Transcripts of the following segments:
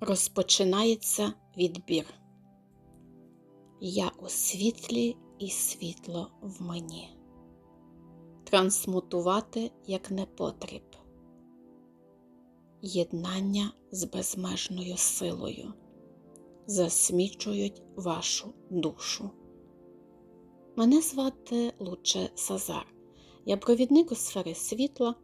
Розпочинається відбір. Я у світлі і світло в мені. Трансмутувати як непотріб. Єднання з безмежною силою засмічують вашу душу. Мене звати Луче Сазар. Я провідник у сфері світла,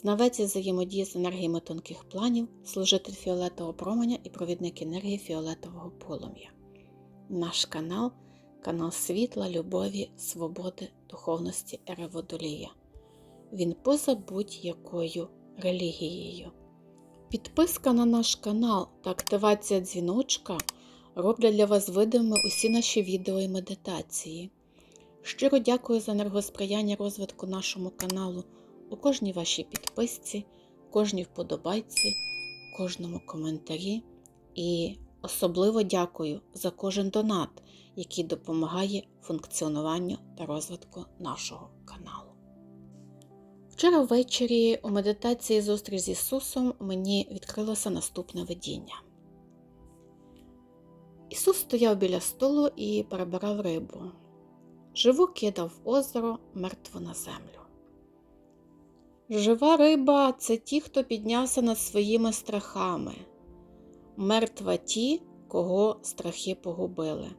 знавець взаємодії з енергіями тонких планів, служитель фіолетового променя і провідник енергії фіолетового полум'я. Наш канал канал світла, любові, свободи, духовності Ереводолія. Він поза будь-якою релігією. Підписка на наш канал та активація дзвіночка роблять для вас видимими усі наші відео і медитації. Щиро дякую за енергосприяння розвитку нашому каналу у кожній вашій підписці, кожній вподобайці, кожному коментарі. І особливо дякую за кожен донат, який допомагає функціонуванню та розвитку нашого каналу. Вчора ввечері у медитації зустріч з Ісусом мені відкрилося наступне видіння. Ісус стояв біля столу і перебирав рибу. Живу кидав в озеро мертву на землю. Жива риба це ті, хто піднявся над своїми страхами, мертва ті, кого страхи погубили.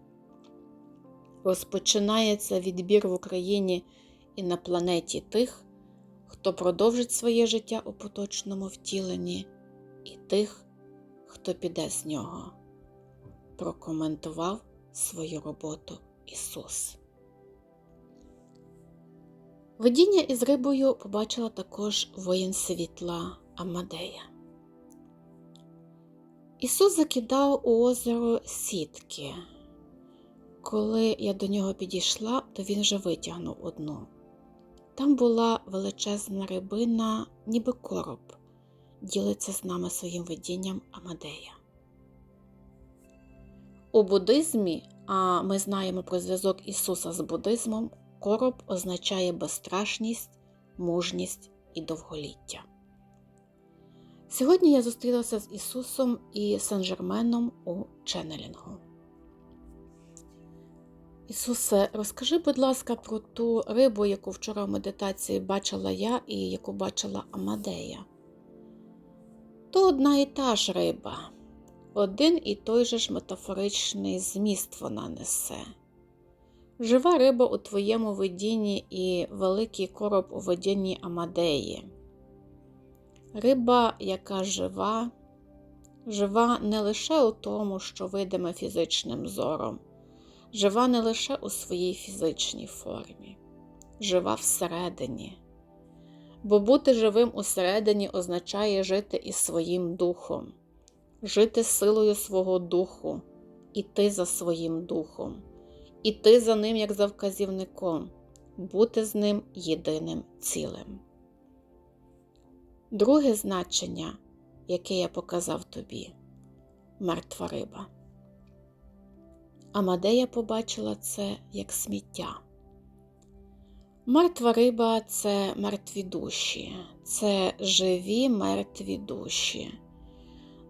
Розпочинається відбір в Україні і на планеті тих, хто продовжить своє життя у поточному втіленні, і тих, хто піде з нього, прокоментував свою роботу Ісус. Видіння із рибою побачила також воїн світла Амадея. Ісус закидав у озеро сітки. Коли я до нього підійшла, то він вже витягнув одну. Там була величезна рибина, ніби короб, ділиться з нами своїм видінням Амадея. У буддизмі, а ми знаємо про зв'язок Ісуса з буддизмом, короб означає безстрашність, мужність і довголіття. Сьогодні я зустрілася з Ісусом і Сен-Жерменом у ченнелінгу. Ісусе, розкажи, будь ласка, про ту рибу, яку вчора в медитації бачила я і яку бачила Амадея. То одна і та ж риба, один і той же ж метафоричний зміст вона несе. Жива риба у твоєму видінні і великий короб у видінні Амадеї. Риба, яка жива, жива не лише у тому, що видиме фізичним зором, жива не лише у своїй фізичній формі, жива всередині. Бо бути живим усередині означає жити із своїм духом, жити силою свого духу, іти за своїм духом, іти за ним як за вказівником, бути з ним єдиним цілим. Друге значення, яке я показав тобі мертва риба. Амадея побачила це як сміття. Мертва риба це мертві душі, це живі мертві душі,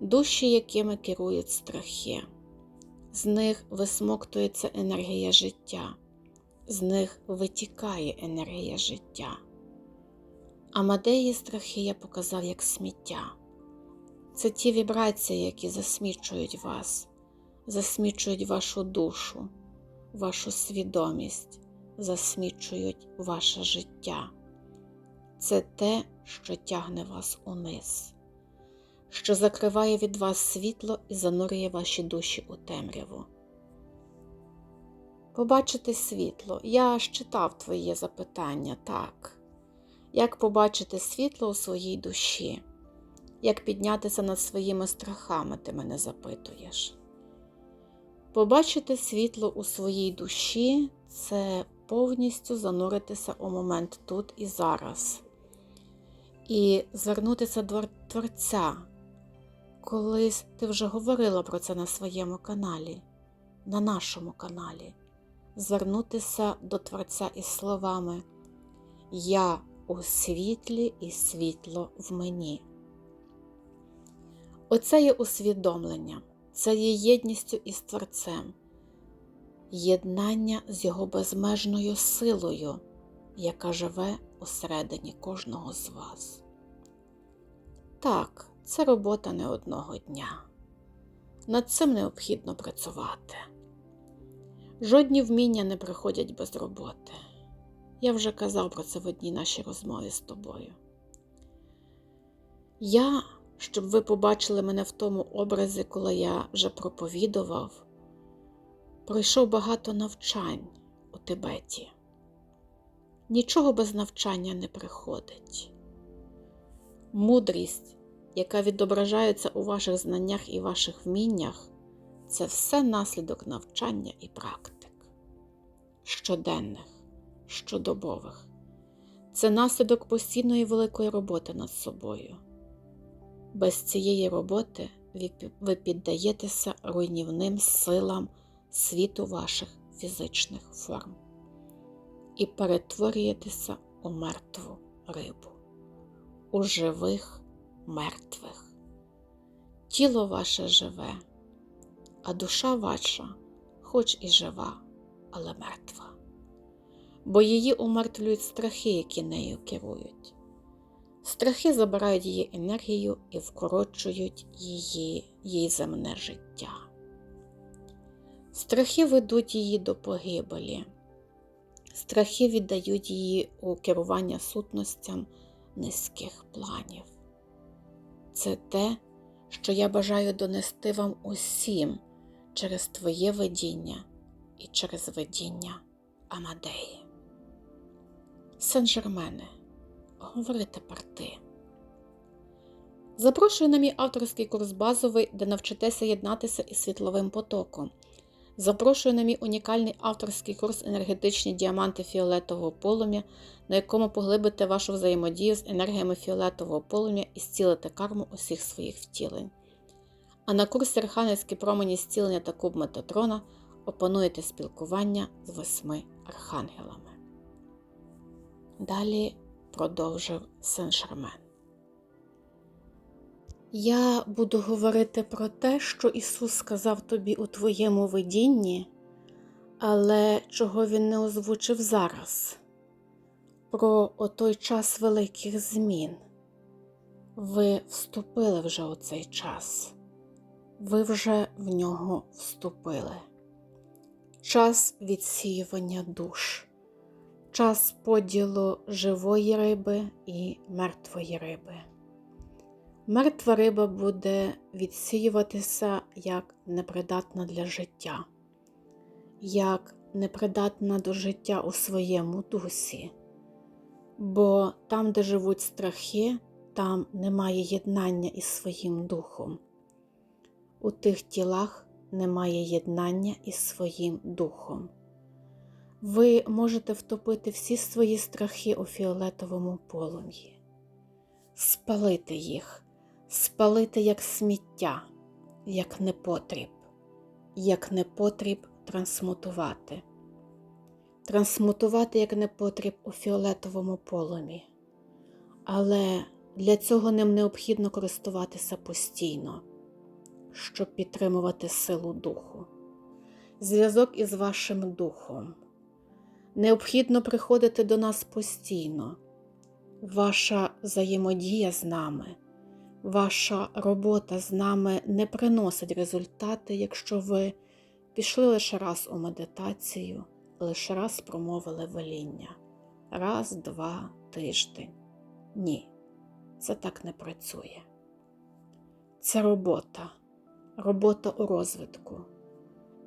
душі, якими керують страхи. З них висмоктується енергія життя, з них витікає енергія життя. Амадеї страхи я показав як сміття. Це ті вібрації, які засмічують вас, засмічують вашу душу, вашу свідомість, засмічують ваше життя. Це те, що тягне вас униз, що закриває від вас світло і занурює ваші душі у темряву. Побачити світло. Я читав твоє запитання так. Як побачити світло у своїй душі? Як піднятися над своїми страхами, ти мене запитуєш? Побачити світло у своїй душі це повністю зануритися у момент тут і зараз. І звернутися до Творця. Колись ти вже говорила про це на своєму каналі, на нашому каналі. Звернутися до Творця із словами Я у світлі і світло в мені. Оце є усвідомлення, це є єдністю із Творцем, єднання з Його безмежною силою, яка живе усередині кожного з вас. Так, це робота не одного дня. Над цим необхідно працювати. Жодні вміння не приходять без роботи. Я вже казав про це в одній нашій розмові з тобою. Я, щоб ви побачили мене в тому образі, коли я вже проповідував, пройшов багато навчань у Тибеті. Нічого без навчання не приходить. Мудрість, яка відображається у ваших знаннях і ваших вміннях, це все наслідок навчання і практик, щоденних, щодобових. Це наслідок постійної великої роботи над собою. Без цієї роботи ви піддаєтеся руйнівним силам світу ваших фізичних форм і перетворюєтеся у мертву рибу, у живих мертвих. Тіло ваше живе, а душа ваша, хоч і жива, але мертва, бо її умертвлюють страхи, які нею керують. Страхи забирають її енергію і вкорочують її, її земне життя. Страхи ведуть її до погибелі, страхи віддають її у керування сутностям низьких планів. Це те, що я бажаю донести вам усім через твоє видіння і через видіння Амадеї. Сен-Жермене говори тепер ти. Запрошую на мій авторський курс базовий, де навчитеся єднатися із світловим потоком. Запрошую на мій унікальний авторський курс енергетичні діаманти фіолетового полум'я, на якому поглибите вашу взаємодію з енергіями фіолетового полум'я і зцілите карму усіх своїх втілень. А на курсі Архангельські промені зцілення та куб Метатрона опануєте спілкування з восьми архангелами. Далі продовжив Сен-Шермен. Я буду говорити про те, що Ісус сказав тобі у твоєму видінні, але чого Він не озвучив зараз, про отой час великих змін. Ви вступили вже у цей час, ви вже в нього вступили. Час відсіювання душ час поділу живої риби і мертвої риби. Мертва риба буде відсіюватися як непридатна для життя, як непридатна до життя у своєму дусі, бо там, де живуть страхи, там немає єднання із своїм духом. У тих тілах немає єднання із своїм духом. Ви можете втопити всі свої страхи у фіолетовому полум'ї, спалити їх, спалити як сміття, як непотріб, як непотріб трансмутувати, трансмутувати як непотріб у фіолетовому полум'ї. Але для цього ним необхідно користуватися постійно, щоб підтримувати силу духу, зв'язок із вашим духом. Необхідно приходити до нас постійно. Ваша взаємодія з нами, ваша робота з нами не приносить результати, якщо ви пішли лише раз у медитацію, лише раз промовили веління. Раз, два, тиждень. Ні, це так не працює. Це робота, робота у розвитку.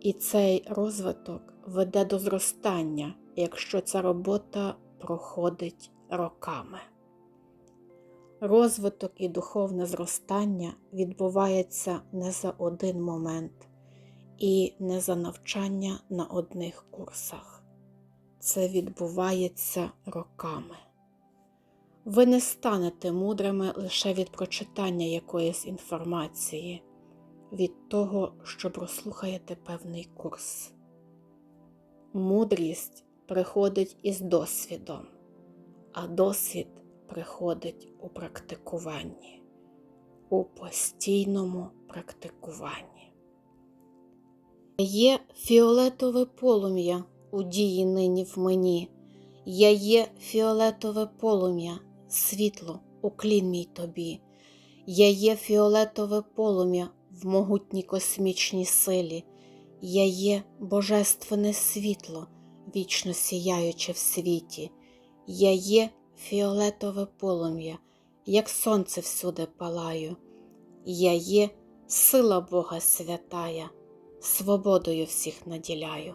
І цей розвиток веде до зростання якщо ця робота проходить роками. Розвиток і духовне зростання відбувається не за один момент і не за навчання на одних курсах. Це відбувається роками. Ви не станете мудрими лише від прочитання якоїсь інформації, від того, що прослухаєте певний курс. Мудрість приходить із досвідом, а досвід приходить у практикуванні. у постійному практикуванні. Є фіолетове полум'я у дії нині в мені. Я є фіолетове полум'я, світло, уклін мій тобі. Я є фіолетове полум'я в могутній космічній силі. Я є божественне світло, вічно сіяюче в світі. Я є фіолетове полум'я, як сонце всюди палаю. Я є сила Бога святая, свободою всіх наділяю.